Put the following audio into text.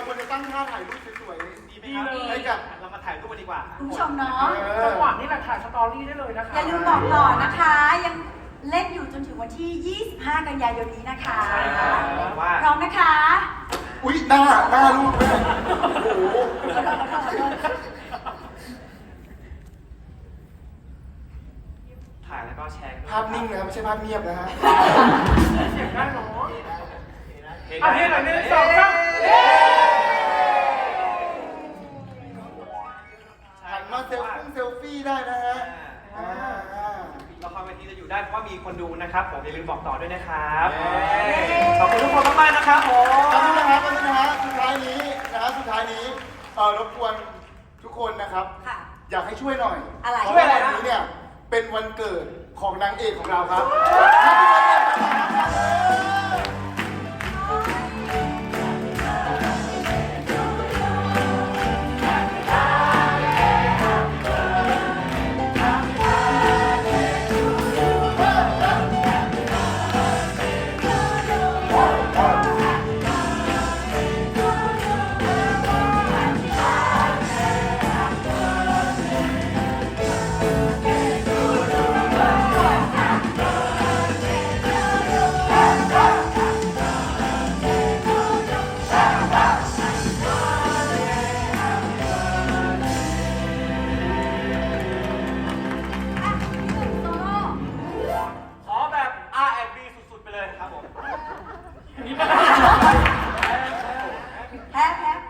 เราควรจะตั้งท่าถ่ายรูปสวยดีไหมครับๆให้กับเรามาถ่ายรูปกันดีกว่า คุณผู้ชมเนาะจังหวะนี้แหละถ่ายสตอรี่ได้เลยนะคะ อย่าลืมบอกต่อนะคะ ยังเล่นอยู่จนถึงวันที่ 25 กันยายนนี้นะคะใช่ครับว่าพร้อมนะคะ อุ้ยหน้าหน้ารูปแม่โอ้โหถ่ายแล้วก็แชร์ภาพนิ่งนะครับไม่ใช่ภาพเงียบนะฮะ เสียงได้เนาะเห็นอันนี้หน่อยหนึ่งสองสาม ได้เพราะว่ามีคนดูนะครับ ผมอย่าลืมบอกต่อด้วยนะครับ เย้ ขอบคุณทุกคนมากๆนะครับผม ขอบคุณนะครับขอบคุณนะฮะสุดท้ายนี้นะฮะสุดท้ายนี้เอ่อรบกวนทุกคนนะครับ ค่ะ อยากให้ช่วยหน่อยอะไร เพราะว่าวันนี้เนี่ยเป็นวันเกิดของนางเอกของเราครับ แ